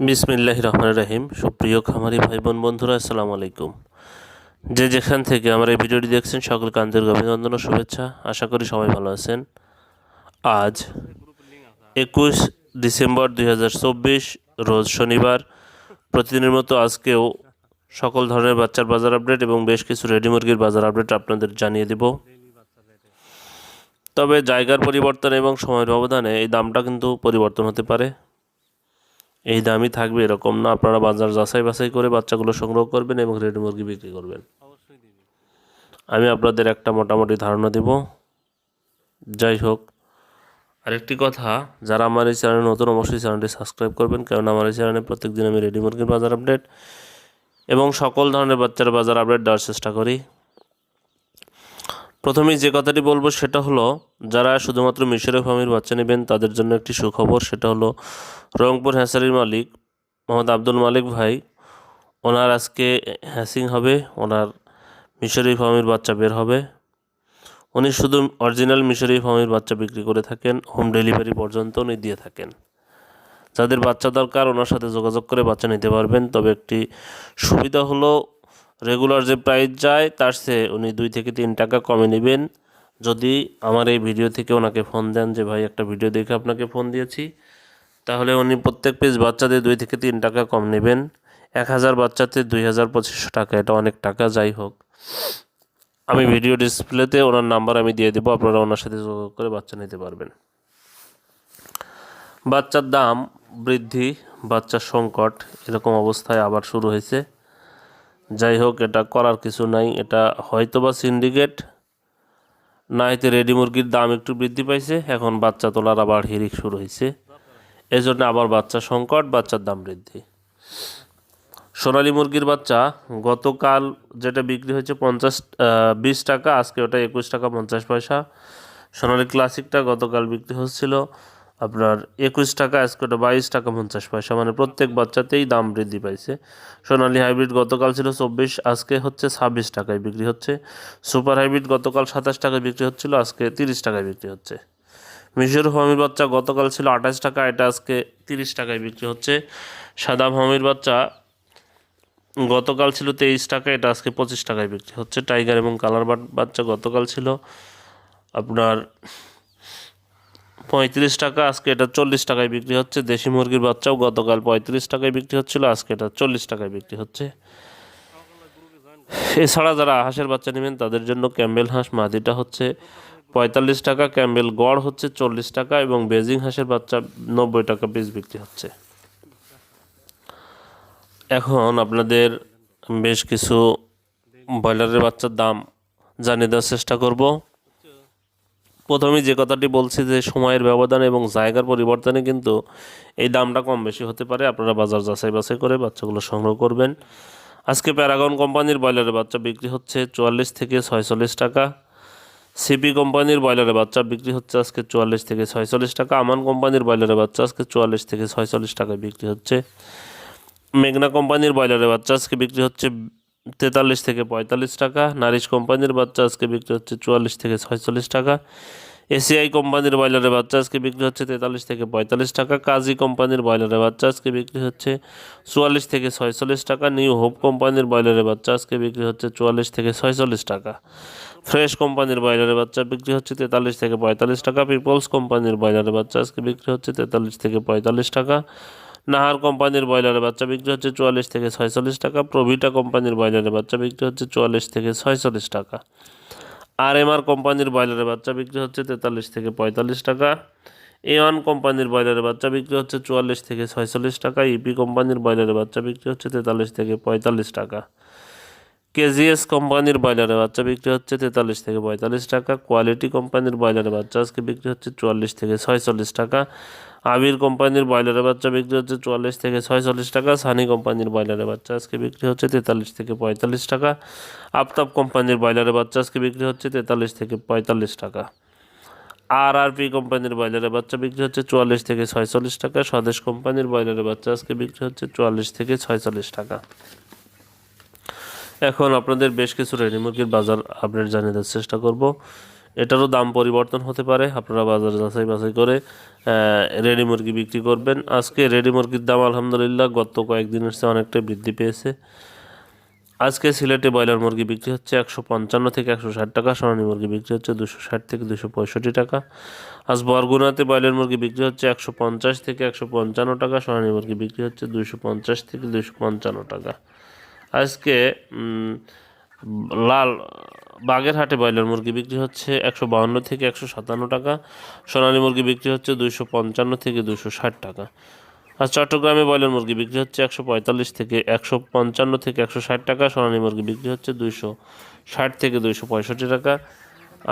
বিসমিল্লাহ রহমান রাহিম। সুপ্রিয় খামারি ভাই বোন বন্ধুরা, আসসালামু আলাইকুম। যে যেখান থেকে আমার এই ভিডিওটি দেখছেন, সকলকে আন্তরিক অভিনন্দন ও শুভেচ্ছা। আশা করি সবাই ভালো আছেন। আজ একুশ ডিসেম্বর দুই হাজার চব্বিশ, রোজ শনিবার। প্রতিদিনের মতো আজকেও সকল ধরনের বাচ্চার বাজার আপডেট এবং বেশ কিছু রেডি মুরগির বাজার আপডেট আপনাদের জানিয়ে দেব। তবে জায়গার পরিবর্তন এবং সময়ের ব্যবধানে এই দামটা কিন্তু পরিবর্তন হতে পারে। এই দামই থাকবে, এরকম না। আপনারা বাজার যাচাই বাছাই করে বাচ্চাগুলো সংগ্রহ করবেন এবং রেডি মুরগি বিক্রি করবেন। আমি আপনাদের একটা মোটামুটি ধারণা দেব। যাই হোক, আরেকটি কথা, যারা আমার এই চ্যানেলে নতুন, অবশ্যই চ্যানেলটি সাবস্ক্রাইব করবেন কারণ আমার এই চ্যানেলে প্রত্যেক দিন আমি রেডি মুরগির বাজার আপডেট এবং সকল ধরনের বাচ্চার বাজার আপডেট দেওয়ার চেষ্টা করি। প্রথমেই যে কথাটি বলব সেটা হলো, যারা শুধুমাত্র মিশরের ফার্মের বাচ্চা নেবেন, তাদের জন্য একটি সুখবর, সেটা হলো রংপুর হ্যাসারির মালিক মোহাম্মদ আব্দুল মালিক ভাই। ওনার আজকে হ্যাসিং হবে, ওনার মিশরি ফার্মের বাচ্চা বের হবে। উনি শুধু অরিজিনাল মিশরি ফার্মের বাচ্চা বিক্রি করে থাকেন, হোম ডেলিভারি পর্যন্ত উনি দিয়ে থাকেন। যাদের বাচ্চা দরকার, ওনার সাথে যোগাযোগ করে বাচ্চা নিতে পারবেন। তবে একটি সুবিধা হলো রেগুলার যে প্রাইস যায়, তার চেয়ে উনি দুই থেকে তিন টাকা কমে নেবেন। যদি আমার এই ভিডিও থেকে ওনাকে ফোন দেন যে, ভাই, একটা ভিডিও দেখে আপনাকে ফোন দিয়েছি। তাহলে উনি প্রত্যেক পিস বাচ্চাদের দুই থেকে তিন টাকা কম নেবেন। এক হাজার বাচ্চাতে দুই হাজার পঁচিশশো টাকা, এটা অনেক টাকা, যাই হোক। আমি ভিডিও ডিসপ্লেতে ওনার নাম্বার আমি দিয়ে দেবো, আপনারা ওনার সাথে যোগাযোগ করে বাচ্চা নিতে পারবেন। বাচ্চার দাম বৃদ্ধি, বাচ্চার সংকট, এরকম অবস্থায় আবার শুরু হয়েছে। যাই হোক এটা করার কিছু নাই। এটা হয়তো বা সিন্ডিকেট না হয়তো রেডি মুরগির দাম একটু বৃদ্ধি পাইছে, এখন বাচ্চা তোলার আবার হিরিক শুরু হয়েছে এই জন্য আবার বাচ্চা সংকট, বাচ্চার দাম বৃদ্ধি। সোনালী মুরগির বাচ্চা, গতকাল যেটা বিক্রি হয়েছে পঞ্চাশ বিশ টাকা, আজকে ওটা একুশ টাকা পঞ্চাশ পয়সা। সোনালী ক্লাসিকটা গতকাল বিক্রি হচ্ছিল আপনার একুশ টাকা, আজকে ওটা বাইশ টাকা পঞ্চাশ পয়সা। মানে প্রত্যেক বাচ্চাতেই দাম বৃদ্ধি পাইছে। সোনালী হাইব্রিড গতকাল ছিল চব্বিশ, আজকে হচ্ছে ছাব্বিশ টাকায় বিক্রি হচ্ছে। সুপার হাইব্রিড গতকাল সাতাশ টাকায় বিক্রি হচ্ছিল, আজকে তিরিশ টাকায় বিক্রি হচ্ছে। মিশর ফার্মির বাচ্চা গতকাল ছিল আঠাশ টাকা, এটা আজকে তিরিশ টাকায় বিক্রি হচ্ছে। সাদা ফার্মির বাচ্চা গতকাল ছিল তেইশ টাকা, এটা আজকে পঁচিশ টাকায় বিক্রি হচ্ছে। টাইগার এবং কালার বাচ্চা গতকাল ছিল আপনার পঁয়ত্রিশ টাকা, আজকে এটা চল্লিশ টাকায় বিক্রি হচ্ছে। দেশি মুরগির বাচ্চাও গতকাল পঁয়ত্রিশ টাকায় বিক্রি হচ্ছিল, আজকে এটা চল্লিশ টাকায় বিক্রি হচ্ছে। এছাড়া যারা হাঁসের বাচ্চা নেবেন, তাদের জন্য ক্যাম্বেল হাঁস, মাদিটা হচ্ছে পঁয়তাল্লিশ টাকা, ক্যাম্বেল গড় হচ্ছে চল্লিশ টাকা এবং বেজিং হাঁসের বাচ্চা নব্বই টাকা পিস বিক্রি হচ্ছে। এখন আপনাদের বেশ কিছু ব্রয়লারের বাচ্চার দাম জানিয়ে দেওয়ার চেষ্টা করব। প্রথমেই যে কথাটি বলছি যে সময়ের ব্যবধান এবং জায়গার পরিবর্তনে কিন্তু এই দামটা কম বেশি হতে পারে। আপনারা বাজার যাচাই বাছাই করে বাচ্চাগুলো সংগ্রহ করবেন। আজকে প্যারাগন কোম্পানির ব্রয়লারের বাচ্চা বিক্রি হচ্ছে চুয়াল্লিশ থেকে ছয়চল্লিশ টাকা। সিপি কোম্পানির ব্রয়লারের বাচ্চা বিক্রি হচ্ছে আজকে চুয়াল্লিশ থেকে ছয়চল্লিশ টাকা। আমান কোম্পানির ব্রয়লারের বাচ্চা আজকে চুয়াল্লিশ থেকে ছয়চল্লিশ টাকায় বিক্রি হচ্ছে। মেঘনা কোম্পানির ব্রয়লারের বাচ্চা আজকে বিক্রি হচ্ছে তেতাল্লিশ থেকে পঁয়তাল্লিশ টাকা। নারিশ কোম্পানির বাচ্চা আজকে বিক্রি হচ্ছে চুয়াল্লিশ থেকে ছয়চল্লিশ টাকা। এসিআই কোম্পানির ব্রয়লারের বাচ্চা আজকে বিক্রি হচ্ছে তেতাল্লিশ থেকে পঁয়তাল্লিশ টাকা। কাজী কোম্পানির ব্রয়লারের বাচ্চা আজকে বিক্রি হচ্ছে চুয়াল্লিশ থেকে ছয়চল্লিশ টাকা। নিউ হোপ কোম্পানির ব্রয়লারের বাচ্চা আজকে বিক্রি হচ্ছে চুয়াল্লিশ থেকে ছয়চল্লিশ টাকা। ফ্রেশ কোম্পানির ব্রয়লারের বাচ্চা বিক্রি হচ্ছে তেতাল্লিশ থেকে পঁয়তাল্লিশ টাকা। পিপলস কোম্পানির ব্রয়লারের বাচ্চা আজকে বিক্রি হচ্ছে তেতাল্লিশ থেকে পঁয়তাল্লিশ টাকা। নাহার কোম্পানির ব্রয়লারের বাচ্চা বিক্রি হচ্ছে চুয়াল্লিশ থেকে ছয়চল্লিশ টাকা, প্রভিটা কোম্পানির ব্রয়লারের বাচ্চা বিক্রি হচ্ছে চুয়াল্লিশ থেকে ছয়চল্লিশ টাকা। আর এম আর কোম্পানির ব্রয়লারের বাচ্চা বিক্রি হচ্ছে তেতাল্লিশ থেকে পঁয়তাল্লিশ টাকা। এ ওয়ান কোম্পানির ব্রয়লারের বাচ্চা বিক্রি হচ্ছে চুয়াল্লিশ থেকে ছয়চল্লিশ টাকা। ইপি কোম্পানির ব্রয়লারের বাচ্চা বিক্রি হচ্ছে তেতাল্লিশ থেকে পঁয়তাল্লিশ টাকা। কেজিএস কোম্পানির ব্রয়লারের বাচ্চা বিক্রি হচ্ছে তেতাল্লিশ থেকে পঁয়তাল্লিশ টাকা, কোয়ালিটি কোম্পানির ব্রয়লারের বাচ্চা আজকে বিক্রি হচ্ছে চুয়াল্লিশ থেকে ছয়চল্লিশ টাকা, আবির কোম্পানির ব্রয়লারের বাচ্চা বিক্রি হচ্ছে চুয়াল্লিশ থেকে ছয়চল্লিশ টাকা, সানি কোম্পানির ব্রয়লারের বাচ্চা আজকে বিক্রি হচ্ছে তেতাল্লিশ থেকে পঁয়তাল্লিশ টাকা, আফতাব কোম্পানির ব্রয়লারের বাচ্চা আজকে বিক্রি হচ্ছে তেতাল্লিশ থেকে পঁয়তাল্লিশ টাকা। আর আর পি কোম্পানির ব্রয়লারের বাচ্চা বিক্রি হচ্ছে চুয়াল্লিশ থেকে ছয়চল্লিশ টাকা, স্বদেশ কোম্পানির ব্রয়লারের বাচ্চা আজকে বিক্রি হচ্ছে চুয়াল্লিশ থেকে ছয়চল্লিশ টাকা। এখন আপনাদের বেশ কিছু রেডি মুরগির বাজার আপডেট জানিয়ে দেওয়ার চেষ্টা করব। এটারও দাম পরিবর্তন হতে পারে। আপনারা বাজার যাচাই বাছাই করে রেডি মুরগি বিক্রি করবেন। আজকে রেডি মুরগির দাম আলহামদুলিল্লাহ গত কয়েকদিনের চেয়ে অনেকটাই বৃদ্ধি পেয়েছে। আজকে সিলেটে ব্রয়লার মুরগি বিক্রি হচ্ছে একশো পঞ্চান্ন থেকে একশো ষাট টাকা, সোনালী মুরগি বিক্রি হচ্ছে দুশো ষাট থেকে দুশো পঁয়ষট্টি টাকা। আজ বরগুনাতে ব্রয়লার মুরগি বিক্রি হচ্ছে একশো পঞ্চাশ থেকে একশো পঞ্চান্ন টাকা, সোনালী মুরগি বিক্রি হচ্ছে দুশো পঞ্চাশ থেকে দুশো পঞ্চান্ন টাকা। আজকে লাল বাগেরহাটে ব্রয়লার মুরগি বিক্রি হচ্ছে একশো বাহান্ন থেকে একশো সাতান্ন টাকা, সোনালী মুরগি বিক্রি হচ্ছে দুশো পঞ্চান্ন থেকে দুশো ষাট টাকা। আর চট্টগ্রামে ব্রয়লার মুরগি বিক্রি হচ্ছে একশো পঁয়তাল্লিশ থেকে একশো পঞ্চান্ন থেকে একশো ষাট টাকা, সোনালী মুরগি বিক্রি হচ্ছে দুইশো ষাট থেকে দুইশো পঁয়ষট্টি টাকা।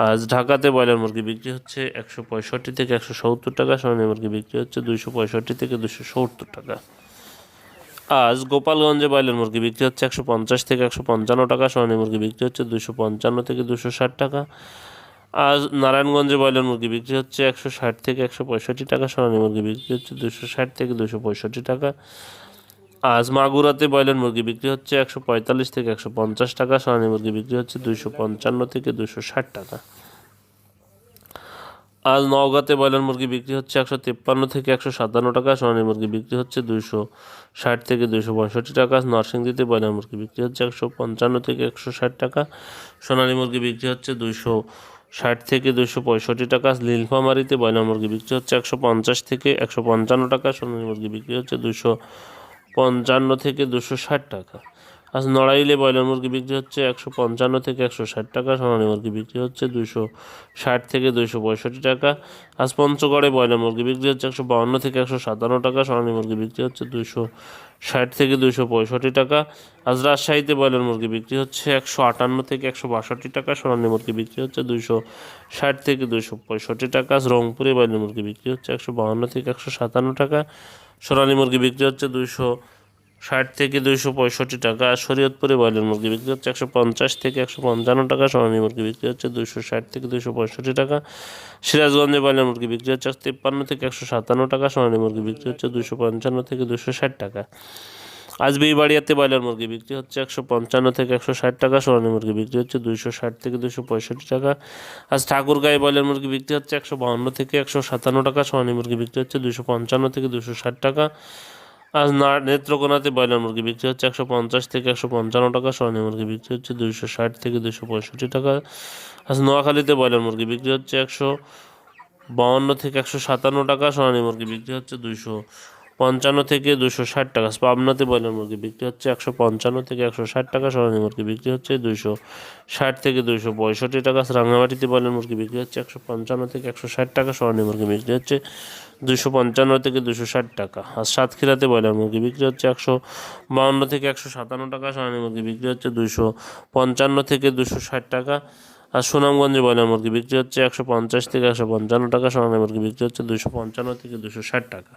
আজ ঢাকাতে ব্রয়লার মুরগি বিক্রি হচ্ছে একশো পঁয়ষট্টি থেকে একশো সত্তর টাকা, সোনালী মুরগি বিক্রি হচ্ছে দুইশো পঁয়ষট্টি থেকে দুশো সত্তর টাকা। আজ গোপালগঞ্জে ব্রয়লার মুরগি বিক্রি হচ্ছে একশো পঞ্চাশ থেকে একশো পঞ্চান্ন টাকা, সোনালী মুরগি বিক্রি হচ্ছে দুশো পঞ্চান্ন থেকে দুশো ষাট টাকা। আজ নারায়ণগঞ্জে ব্রয়লার মুরগি বিক্রি হচ্ছে একশো ষাট থেকে একশো পঁয়ষট্টি টাকা, সোনালী মুরগি বিক্রি হচ্ছে দুশো ষাট থেকে দুশো পঁয়ষট্টি টাকা। আজ মাগুরাতে ব্রয়লার মুরগি বিক্রি হচ্ছে একশো পঁয়তাল্লিশ থেকে একশো পঞ্চাশ টাকা, সোনালী মুরগি বিক্রি হচ্ছে দুশো পঞ্চান্ন থেকে দুশো ষাট টাকা। আজ নওগাঁতে ব্রয়লার মুরগি বিক্রি হচ্ছে একশো তিপ্পান্ন থেকে একশো সাতান্ন টাকা, সোনালী মুরগি বিক্রি হচ্ছে দুশো ষাট থেকে দুশো পঁয়ষট্টি টাকা, নরসিংদীতে ব্রয়লার মুরগি বিক্রি হচ্ছে একশো পঞ্চান্ন থেকে একশো ষাট টাকা, সোনালী মুরগি বিক্রি হচ্ছে দুশো ষাট থেকে দুশো পঁয়ষট্টি টাকা, নীলফামারিতে ব্রয়লার মুরগি বিক্রি হচ্ছে একশো পঞ্চাশ থেকে একশো পঞ্চান্ন টাকা, সোনালী মুরগি বিক্রি হচ্ছে দুশো পঞ্চান্ন থেকে দুশো ষাট টাকা। আজ নড়াইলে ব্রয়লার মুরগি বিক্রি হচ্ছে একশো পঞ্চান্ন থেকে একশো ষাট টাকা, সোনালী মুরগি বিক্রি হচ্ছে দুশো ষাট থেকে দুশো পঁয়ষট্টি টাকা। আজ পঞ্চগড়ে ব্রয়লার মুরগি বিক্রি হচ্ছে একশো বাউন্ন থেকে একশো সাতান্ন টাকা, সোনালী মুরগি বিক্রি হচ্ছে দুশো ষাট থেকে দুশো পঁয়ষট্টি টাকা। আজ রাজশাহীতে ব্রয়লার মুরগি বিক্রি হচ্ছে একশো আটান্ন থেকে একশো বাষট্টি টাকা, সোনালী মুরগি বিক্রি হচ্ছে দুশো ষাট থেকে দুশো পঁয়ষট্টি টাকা। আজ রংপুরে ব্রয়লার মুরগি বিক্রি হচ্ছে একশো বাউন্ন থেকে একশো সাতান্ন টাকা, সোনালী মুরগি বিক্রি হচ্ছে দুশো ষাট থেকে দুইশো পঁয়ষট্টি টাকা। শরীয়তপুরে ব্রয়লার মুরগি বিক্রি হচ্ছে একশো পঞ্চাশ থেকে একশো পঞ্চান্ন টাকা। সোনালী মুরগি বিক্রি হচ্ছে দুইশো ষাট থেকে দুইশো পঁয়ষট্টি টাকা। সিরাজগঞ্জে ব্রয়লার মুরগি বিক্রি হচ্ছে তিপ্পান্ন থেকে একশো সাতান্ন টাকা। সোনালী মুরগি বিক্রি হচ্ছে দুইশো পঞ্চান্ন থেকে দুইশো ষাট টাকা। আজ বিবাড়িয়াতে ব্রয়লার মুরগি বিক্রি হচ্ছে একশো পঞ্চান্ন থেকে একশো ষাট টাকা। সোনালী মুরগি বিক্রি হচ্ছে দুইশো ষাট থেকে দুইশো পঁয়ষট্টি টাকা। আজ ঠাকুরগাঁয়ে ব্রয়লার মুরগি বিক্রি হচ্ছে একশো বাহান্ন থেকে একশো সাতান্ন টাকা। সোনালী মুরগি বিক্রি হচ্ছে দুইশো পঞ্চান্ন থেকে দুইশো ষাট টাকা। আজ নেত্রকোনাতে ব্রয়লার মুরগি বিক্রি হচ্ছে একশো পঞ্চাশ থেকে একশো পঞ্চান্ন টাকা সোনালী মুরগি বিক্রি হচ্ছে দুইশো ষাট থেকে দুইশো পঁয়ষট্টি টাকা। আজ নোয়াখালীতে ব্রয়লার মুরগি বিক্রি হচ্ছে একশো বাউন্ন থেকে একশো সাতান্ন টাকা সোনালী মুরগি বিক্রি হচ্ছে দুইশো পঞ্চান্ন থেকে দুশো ষাট টাকা। পাবনাতে ব্রয়লার মুরগি বিক্রি হচ্ছে একশো পঞ্চান্ন থেকে একশো ষাট টাকা সোনালী মুরগি বিক্রি হচ্ছে দুইশো ষাট থেকে দুইশো পঁয়ষট্টি টাকা। রাঙামাটিতে ব্রয়লার মুরগি বিক্রি হচ্ছে একশো পঞ্চান্ন থেকে একশো ষাট টাকা সোনালী মুরগি বিক্রি হচ্ছে দুশো পঞ্চান্ন থেকে দুশো ষাট টাকা। আর সাতক্ষীরাতে ব্রয়লার মুরগি বিক্রি হচ্ছে একশো বাউন্ন থেকে একশো সাতান্ন টাকা, সোনালী মুরগি বিক্রি হচ্ছে দুশো পঞ্চান্ন থেকে দুশো ষাট টাকা। আর সুনামগঞ্জে ব্রয়লার মুরগি বিক্রি হচ্ছে একশো পঞ্চাশ থেকে একশো পঞ্চান্ন টাকা, সোনালী মুরগি বিক্রি হচ্ছে দুশো পঞ্চান্ন থেকে দুশো ষাট টাকা।